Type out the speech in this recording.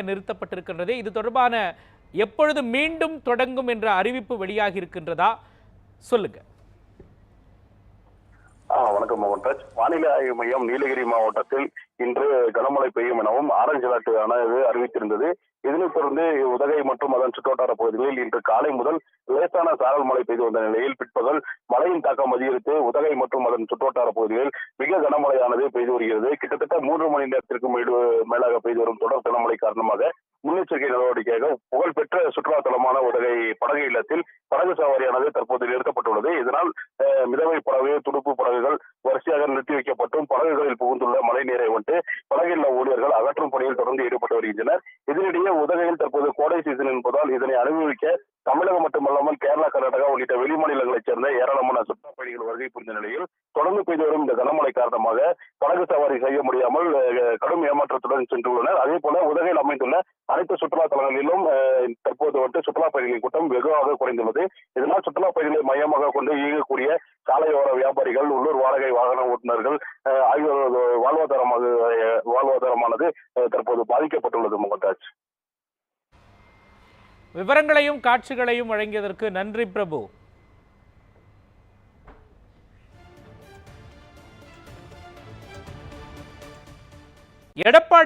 நிறுத்தப்பட்டிருக்கின்றது. இது தொடர்பான எப்பொழுது மீண்டும் தொடங்கும் என்ற அறிவிப்பு வெளியாகி இருக்கின்றதா சொல்லுங்க. வணக்கம் மோகன்ராஜ் வானிலை ஆய்வு மையம் நீலகிரி மாவட்டத்தில் இன்று கனமழை பெய்யும் எனவும் ஆரஞ்சு அலர்ட் ஆனது அறிவித்திருந்தது. இதனைத் தொடர்ந்து உதகை மற்றும் அதன் சுற்றுவட்டார பகுதிகளில் இன்று காலை முதல் லேசான சாரல் மழை பெய்து வந்த நிலையில் பிற்பகல் மழையின் தாக்கம் அதிகரித்து உதகை மற்றும் அதன் சுற்றுவட்டார பகுதிகளில் மிக கனமழையானது பெய்து வருகிறது. கிட்டத்தட்ட மூன்று மணி நேரத்திற்கும் மேடு- மேலாக பெய்து வரும் தொடர் கனமழை காரணமாக முன்னெச்சரிக்கை நடவடிக்கையாக புகழ்பெற்ற சுற்றுலா தலமான உதகை படகு இல்லத்தில் படகு சவாரியானது தற்போது நிறுத்தப்பட்டுள்ளது. இதனால் மிதவை படகு துடுப்பு படகுகள் வரிசையாக நிறுத்தி வைக்கப்பட்டும் படகுகளில் புகுந்துள்ள மழை நீரை வந்து படகில் ஊழியர்கள் அகற்றும் பணியில் தொடர்ந்து ஈடுபட்டு வருகின்றனர். இதனிடையே உதகையில் தற்போது கோடை சீசன் என்பதால் இதனை அனுபவிக்க தமிழகம் மட்டுமல்லாமல் கேரளா கர்நாடகா உள்ளிட்ட வெளிமாநிலங்களைச் சேர்ந்த ஏராளமான சுற்றுலா பயணிகள் வருகை புரிந்த நிலையில் தொடர்ந்து பெய்து வரும் இந்த கனமழை காரணமாக படகு சவாரி செய்ய முடியாமல் கடும் ஏமாற்றத்துடன் சென்றுள்ளனர். அதே போல உதகையில் அமைந்துள்ள அனைத்து சுற்றுலா தலங்களிலும் அஹ், தற்போது வந்து சுற்றுலா பயணிகளின் கூட்டம் வெகுவாக குறைந்துள்ளது. இதனால் சுற்றுலா பயணிகளை மையமாக கொண்டு இயங்கக்கூடிய சாலையோர வியாபாரிகள் உள்ளூர் வாடகை வாகன ஓட்டுநர்கள் ஆகியோர் ஆகியோரது வாழ்வாதாரமாக வாழ்வாதாரமானது தற்போது பாதிக்கப்பட்டுள்ளது மோகன்ராஜ் விவரங்களையும் காட்சிகளையும் வழங்கியதற்கு நன்றி பிரபு. எடப்பாடி